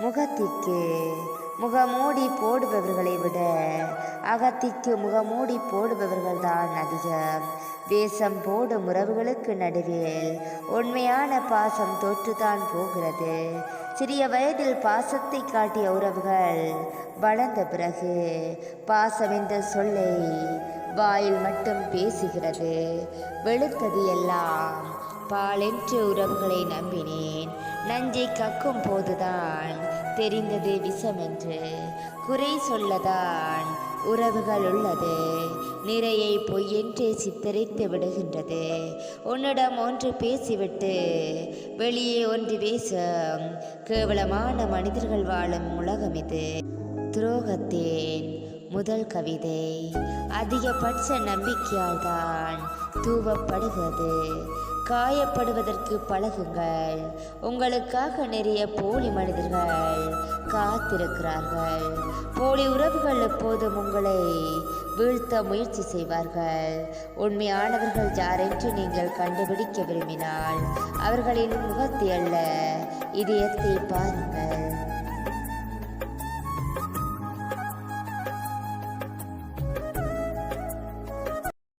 முகத்திற்கு முகமூடி போடுபவர்களை விட அகத்திற்கு முகமூடி போடுபவர்கள்தான் அதிகம். வேஷம் போடும் உறவுகளுக்கு நடுவில் உண்மையான பாசம் தோற்றுதான் போகிறது. சிறிய வயதில் பாசத்தை காட்டிய உறவுகள் வளர்ந்த பிறகு பாசம் என்ற சொல்லை வாயில் மட்டும் பேசுகிறது. வெளுத்தது எல்லாம். பாலென்று உறவுகளை நம்பினேன். நஞ்சை கக்கும் போதுதான் தெரிந்தது விஷம் என்று குறை சொல்லதான் உறவுகள் உள்ளது. நிறையை பொய்யென்று சித்தரித்து விடுகின்றது. உன்னிடம் ஒன்று பேசிவிட்டு வெளியே ஒன்று பேசும் கேவலமான மனிதர்கள் வாழும் உலகம் இது துரோகத்தேன். முதல் கவிதை. அதிகபட்ச நம்பிக்கையால் தான் தூவப்படுகிறது. காயப்படுவதற்கு பழகுங்கள். உங்களுக்காக நிறைய போலி மனிதர்கள் காத்திருக்கிறார்கள். போலி உறவுகள் எப்போதும் உங்களை வீழ்த்த முயற்சி செய்வார்கள். உண்மையானவர்கள் யாரென்று நீங்கள் கண்டுபிடிக்க விரும்பினால் அவர்களின் முகத்தை அல்ல இதயத்தை பாருங்கள்.